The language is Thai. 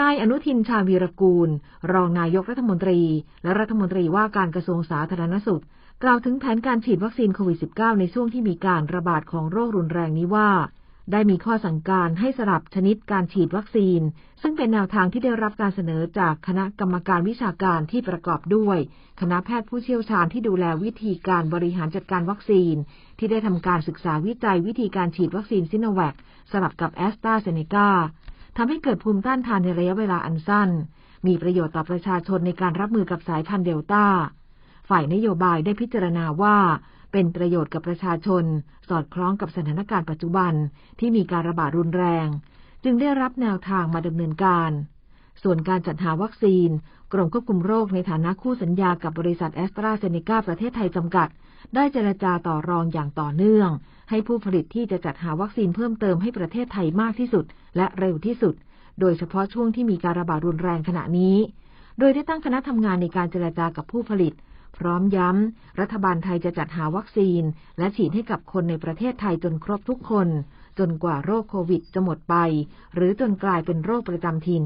นายอนุทินชาญวีรกูล รองนายกรัฐมนตรี และรัฐมนตรีว่าการกระทรวงสาธารณสุข กล่าวถึงแผนการฉีดวัคซีนโควิด -19 ในช่วงที่มีการระบาดของโรครุนแรงนี้ว่า ได้มีข้อสั่งการให้สลับชนิดการฉีดวัคซีน ซึ่งเป็นแนวทางที่ได้รับการเสนอจากคณะกรรมการวิชาการที่ประกอบด้วย คณะแพทย์ผู้เชี่ยวชาญที่ดูแลวิธีการบริหารจัดการวัคซีน ที่ได้ทำการศึกษาวิจัยวิธีการฉีดวัคซีนซิโนแวคสลับกับแอสตราเซเนกา ทำให้เกิดภูมิต้านทานในระยะเวลาอันสั้น มีประโยชน์ต่อประชาชนในการรับมือกับสายพันธุ์เดลต้า ฝ่ายนโยบายได้พิจารณาว่าเป็นประโยชน์กับประชาชน สอดคล้องกับสถานการณ์ปัจจุบันที่มีการระบาดรุนแรง จึงได้รับแนวทางมาดำเนินการ ส่วนการจัดหาวัคซีน กรมควบคุมโรคในฐานะคู่สัญญากับบริษัทแอสตราเซเนกาประเทศไทยจำกัด ได้เจรจาต่อรองอย่างต่อเนื่อง ให้ผู้ผลิตที่จะจัดหาวัคซีนเพิ่มเติมให้ประเทศไทยมากที่สุด และเร็วที่สุด โดยเฉพาะช่วงที่มีการระบาดรุนแรงขณะนี้ โดยได้ตั้งคณะทำงานในการเจรจากับผู้ผลิต พร้อมย้ำรัฐบาลไทยจะจัดหาวัคซีน และฉีดให้กับคนในประเทศไทยจนครบทุกคน จนกว่าโรคโควิดจะหมดไป หรือจนกลายเป็นโรคประจำถิ่น